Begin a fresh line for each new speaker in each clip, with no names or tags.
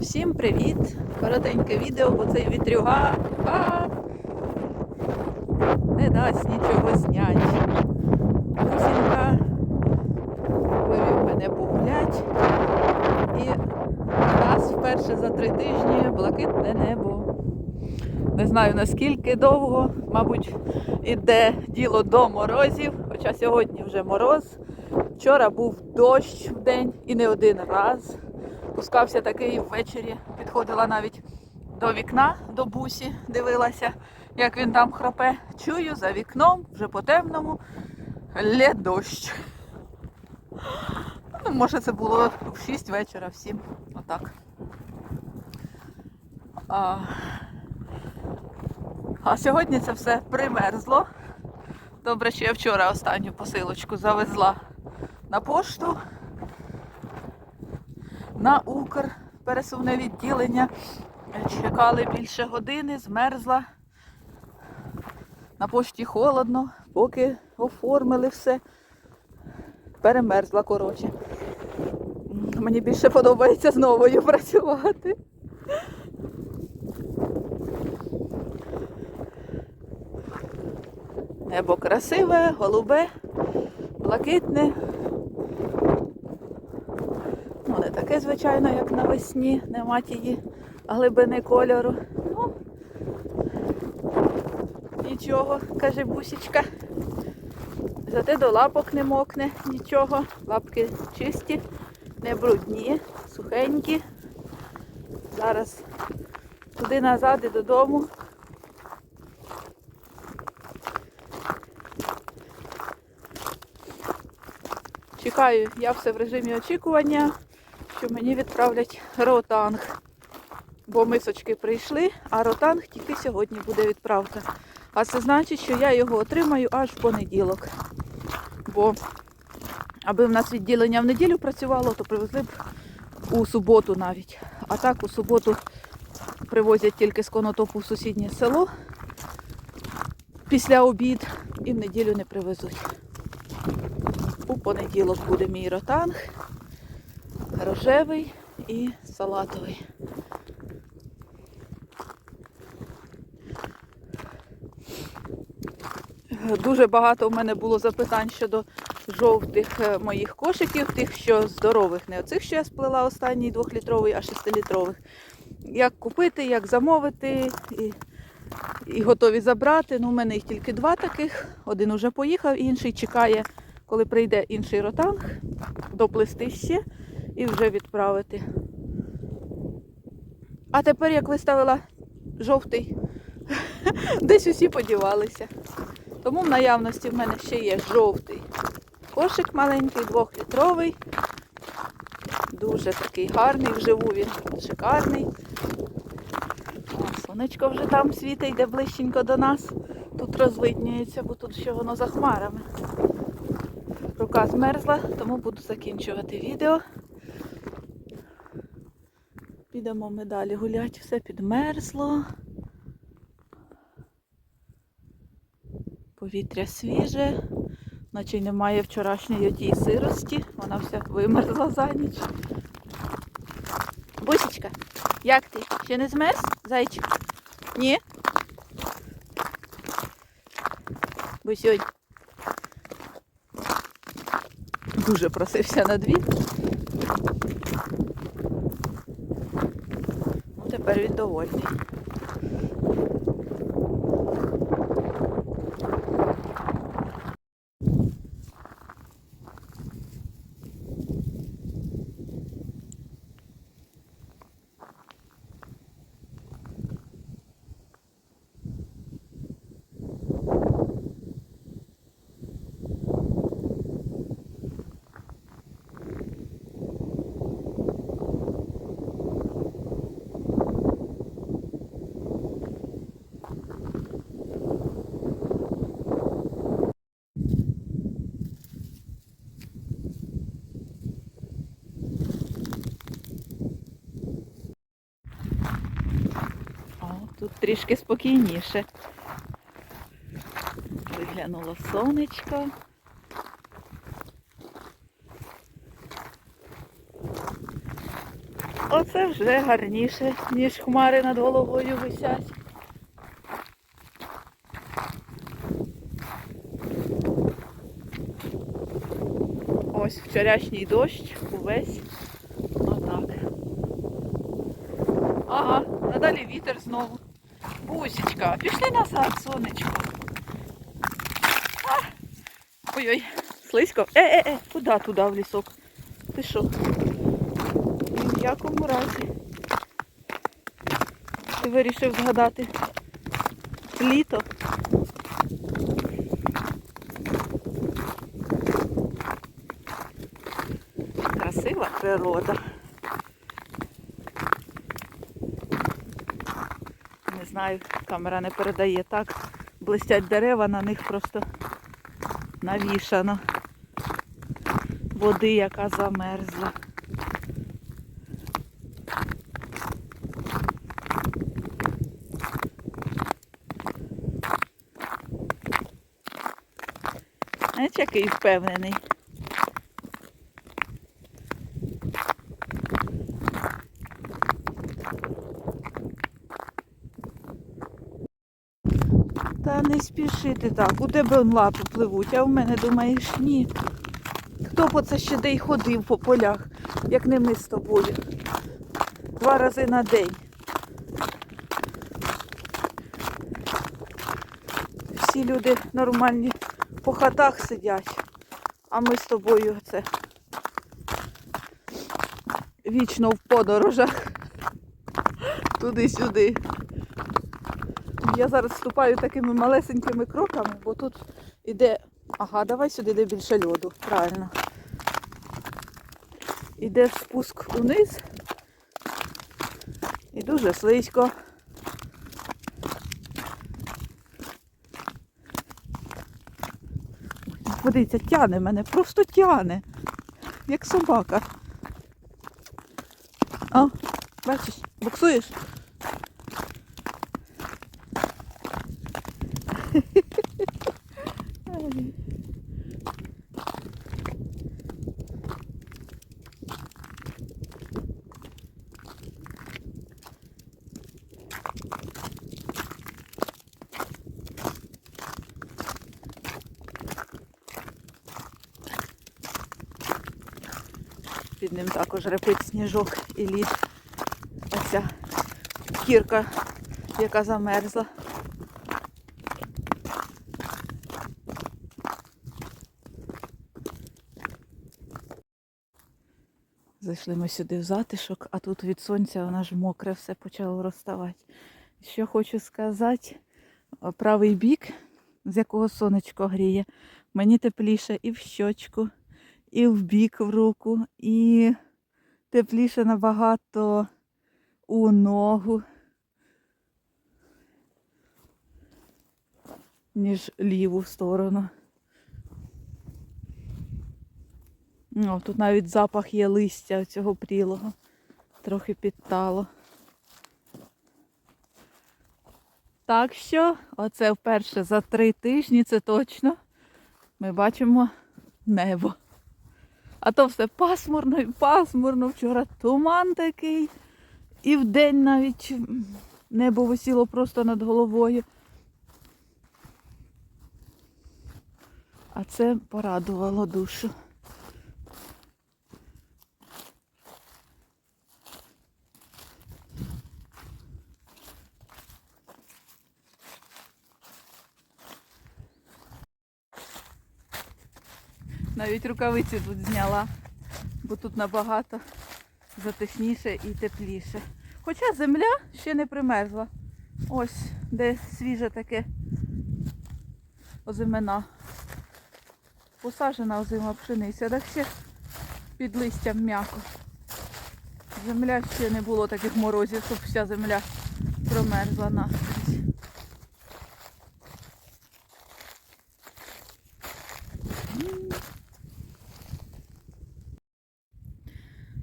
Всім привіт! Коротеньке відео, бо цей вітрюга а, не дасть нічого зняти. Бусінка вивів мене погулять. І нас вперше за три тижні блакитне небо. Не знаю наскільки довго, мабуть, іде діло до морозів, хоча сьогодні вже мороз. Вчора був дощ в день і не один раз. Пускався такий ввечері, підходила навіть до вікна, до бусі, дивилася, як він там храпе. Чую за вікном, вже по темному, лє дощ. Ну, може, це було в 6 вечора, в 7. Отак. А, а сьогодні це все примерзло. Добре, що я вчора останню посилочку завезла на пошту на Укр пересувне відділення. Чекали більше години, змерзла. На пошті холодно, поки оформили все. Перемерзла, коротше. Мені більше подобається з новою працювати. Небо красиве, голубе, блакитне. Ну, не таке, звичайно, як навесні, нема тієї глибини кольору. Ну, нічого, каже бусічка. Зате до лапок не мокне нічого. Лапки чисті, не брудні, сухенькі. Зараз туди назад і додому. Чекаю, я все в режимі очікування, що мені відправлять ротанг. Бо мисочки прийшли, а ротанг тільки сьогодні буде відправка. А це значить, що я його отримаю аж в понеділок. Бо аби в нас відділення в неділю працювало, то привезли б у суботу навіть. А так у суботу привозять тільки з конотопу в сусіднє село після обід і в неділю не привезуть. У понеділок буде мій ротанг, рожевий і салатовий. Дуже багато у мене було запитань щодо жовтих е, моїх кошиків, тих, що здорових, не оцих, що я сплела останній двохлітровий, а шестилітрових. Як купити, як замовити і, і готові забрати. Ну, у мене їх тільки два таких. Один уже поїхав, інший чекає коли прийде інший ротанг, доплести ще і вже відправити. А тепер, як виставила жовтий, десь усі подівалися. Тому в наявності в мене ще є жовтий кошик маленький, двохлітровий. Дуже такий гарний, вживу він шикарний. Сонечко вже там світить, йде ближченько до нас. Тут розвиднюється, бо тут ще воно за хмарами. Рука змерзла, тому буду закінчувати відео. Підемо ми далі гуляти, все підмерзло. Повітря свіже, наче немає вчорашньої тієї сирості, вона вся вимерзла за ніч. Бусічка, як ти? Ще не змерз? Зайчик? Ні? Бусюнь. дуже просився на двір. Ну, тепер він довольний. Тут трішки спокійніше. Виглянуло сонечко. Оце вже гарніше, ніж хмари над головою висять. Ось вчорашній дощ увесь. Отак. Ага, надалі вітер знову. Бусечка, пішли назад, сонечко. Ой-ой, слизько. Е-е-е, куди туди в лісок? Ти що? Ні в якому разі. Ти вирішив згадати літо. Красива природа. Не знаю, камера не передає так. Блистять дерева, на них просто навішано. Води, яка замерзла. Знаєш, який впевнений. Та не спішити так. У тебе лапи пливуть, а в мене думаєш ні. Хто б оце ще де й ходив по полях, як не ми з тобою. Два рази на день. Всі люди нормальні по хатах сидять, а ми з тобою це вічно в подорожах. Туди-сюди. Я зараз ступаю такими малесенькими кроками, бо тут іде. Ага, давай сюди де більше льоду. Правильно. Іде спуск униз. І дуже слизько. Подивіться, тяне мене, просто тяне, як собака. О, бачиш, буксуєш? Під ним також репить сніжок і лід. Оця кірка, яка замерзла. Зайшли ми сюди в затишок, а тут від сонця вона ж мокре все почало розставати. Що хочу сказати, правий бік, з якого сонечко гріє, мені тепліше і в щочку, і в бік в руку, і тепліше набагато у ногу, ніж ліву сторону. О, тут навіть запах є листя цього прілого. Трохи підтало. Так що, оце вперше за три тижні, це точно, ми бачимо небо. А то все пасмурно і пасмурно. Вчора туман такий. І вдень навіть небо висіло просто над головою. А це порадувало душу. Навіть рукавиці тут зняла, бо тут набагато затишніше і тепліше. Хоча земля ще не примерзла. Ось де свіже таке озимена. Посаджена озима пшениця, так ще під листям м'яко. Земля ще не було таких морозів, щоб вся земля промерзла наскрізь.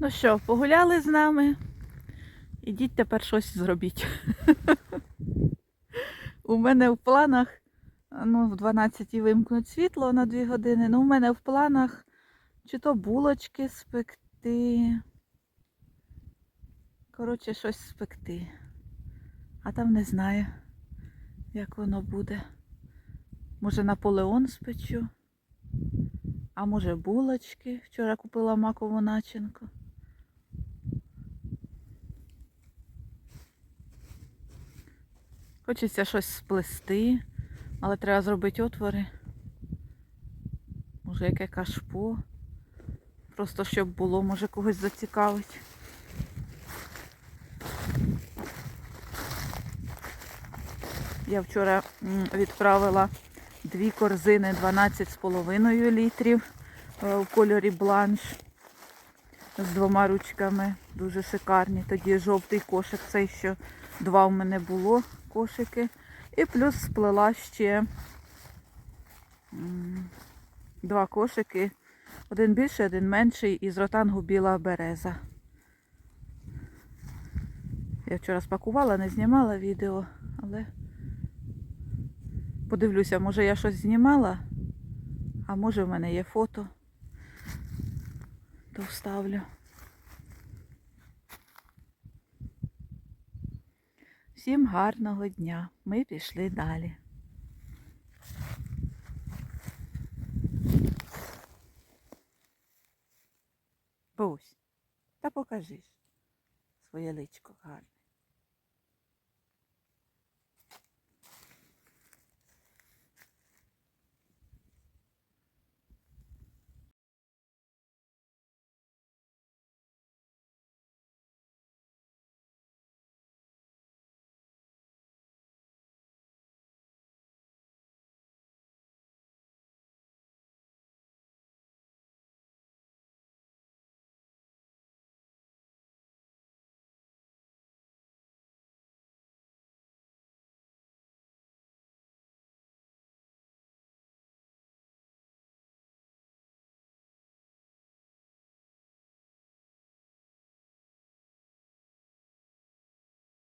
Ну що, погуляли з нами? Ідіть тепер щось зробіть. У мене в планах, ну, в 12 вимкнуть світло на 2 години. Ну, у мене в планах чи то булочки спекти, Коротше, щось спекти. А там не знаю, як воно буде. Може Наполеон спечу, а може булочки. Вчора купила макову начинку. Хочеться щось сплести, але треба зробити отвори. Може яке кашпо. Просто щоб було, може когось зацікавить. Я вчора відправила дві корзини 12,5 літрів е, в кольорі бланш з двома ручками. Дуже шикарні. Тоді жовтий кошик, цей що два в мене було кошики. І плюс сплела ще два кошики. Один більший, один менший із ротангу біла береза. Я вчора спакувала, не знімала відео, але подивлюся, може я щось знімала, а може в мене є фото, то вставлю. Всім гарного дня. Ми пішли далі. Бусь, та покажи своє личко гарне.